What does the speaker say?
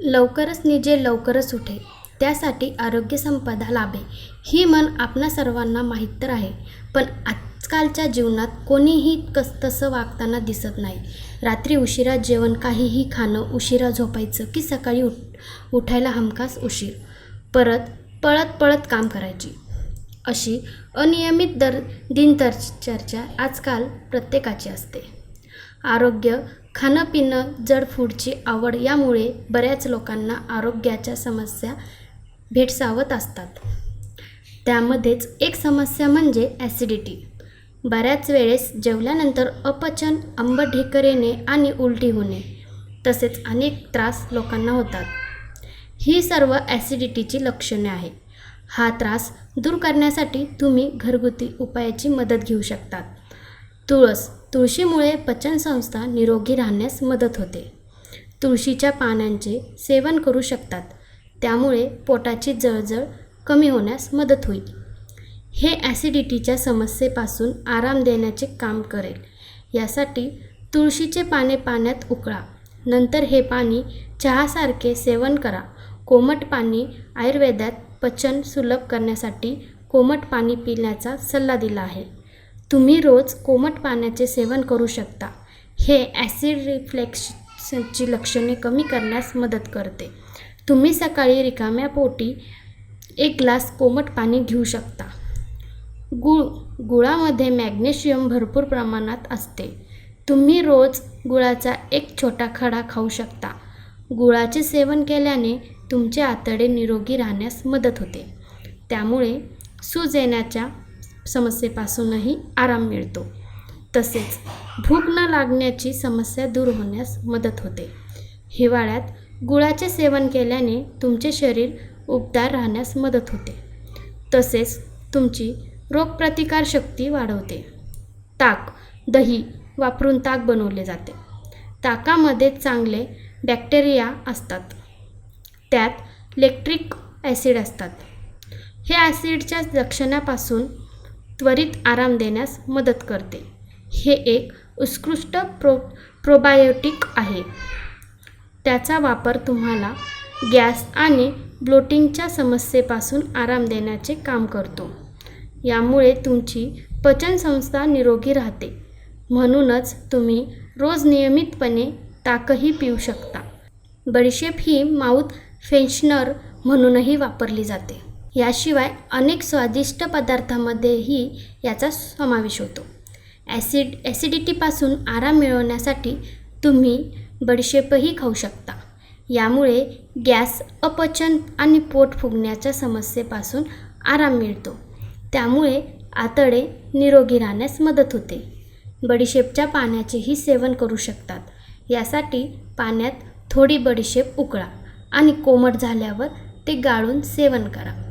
लवकरच निजे लवकरच उठे. त्यासाठी आरोग्य संपदा लाभे. ही म्हण आपणा सर्वांना माहीत तर आहे पण आजकालच्या जीवनात कोणीही कस तसं वागताना दिसत नाही. रात्री उशिरा जेवण काहीही खाणं उशिरा झोपायचं की सकाळी उठ उठायला हमखास उशीर. परत पळत पळत काम करायची. अशी अनियमित दर दिनचर्चा आजकाल प्रत्येकाची असते. आरोग्य खाणं पिणं जड फूडची आवड यामुळे बऱ्याच लोकांना आरोग्याच्या समस्या भेडसावत असतात. त्यामध्येच एक समस्या म्हणजे ॲसिडिटी. बऱ्याच वेळेस जेवल्यानंतर अपचन आंबट ढेकर येणे आणि उलटी होणे तसेच अनेक त्रास लोकांना होतात. ही सर्व ॲसिडिटीची लक्षणे आहे हा त्रास दूर करण्यासाठी तुम्ही घरगुती उपायाची मदत घेऊ शकतात. तुळस तुळशीमुळे पचनसंस्था निरोगी राहण्यास मदत होते. तुळशीच्या पानांचे सेवन करू शकतात. त्यामुळे पोटाची जळजळ कमी होण्यास मदत होईल. हे ॲसिडिटीच्या समस्येपासून आराम देण्याचे काम करेल. यासाठी तुळशीचे पाने पाण्यात उकळा. नंतर हे पाणी चहासारखे सेवन करा. कोमट पाणी आयुर्वेदात पचन सुलभ करण्यासाठी कोमट पाणी पिण्याचा सल्ला दिला आहे. तुम्ही रोज कोमट पाण्याचे सेवन करू शकता. हे ॲसिड रिफ्लेक्सची लक्षणे कमी करण्यास मदत करते. तुम्ही सकाळी रिकाम्या पोटी एक ग्लास कोमट पाणी घेऊ शकता. गुळ गुळामध्ये मॅग्नेशियम भरपूर प्रमाणात असते. तुम्ही रोज गुळाचा एक छोटा खडा खाऊ शकता. गुळाचे सेवन केल्याने तुमचे आतडे निरोगी राहण्यास मदत होते. त्यामुळे सूज येण्याच्या समस्येपासूनही आराम मिळतो. तसेच भूक न लागण्याची समस्या दूर होण्यास मदत होते. हिवाळ्यात गुळाचे सेवन केल्याने तुमचे शरीर उबदार राहण्यास मदत होते. तसेच तुमची रोगप्रतिकारशक्ती वाढवते. ताक दही वापरून ताक बनवले जाते. ताकामध्ये चांगले बॅक्टेरिया असतात. त्यात लेक्ट्रिक ॲसिड असतात. हे ॲसिडच्या लक्षणापासून त्वरित आराम देण्यास मदत करते. हे एक उत्कृष्ट प्रो प्रोबायोटिक आहे. त्याचा वापर तुम्हाला गॅस आणि ब्लोटिंगच्या समस्येपासून आराम देण्याचे काम करतो. यामुळे तुमची पचनसंस्था निरोगी राहते. म्हणूनच तुम्ही रोज नियमितपणे ताकही पिऊ शकता. बडीशेप ही माउथ फ्रेशनर म्हणूनही वापरली जाते. याशिवाय अनेक स्वादिष्ट पदार्थामध्येही याचा समावेश होतो. ॲसिड ॲसिडिटीपासून आराम मिळवण्यासाठी तुम्ही बडीशेपही खाऊ शकता. यामुळे गॅस अपचन आणि पोट फुगण्याच्या समस्येपासून आराम मिळतो. त्यामुळे आतडे निरोगी राहण्यास मदत होते. बडीशेपच्या पाण्याचेही सेवन करू शकतात. यासाठी पाण्यात थोडी बडीशेप उकळा आणि कोमट झाल्यावर ते गाळून सेवन करा.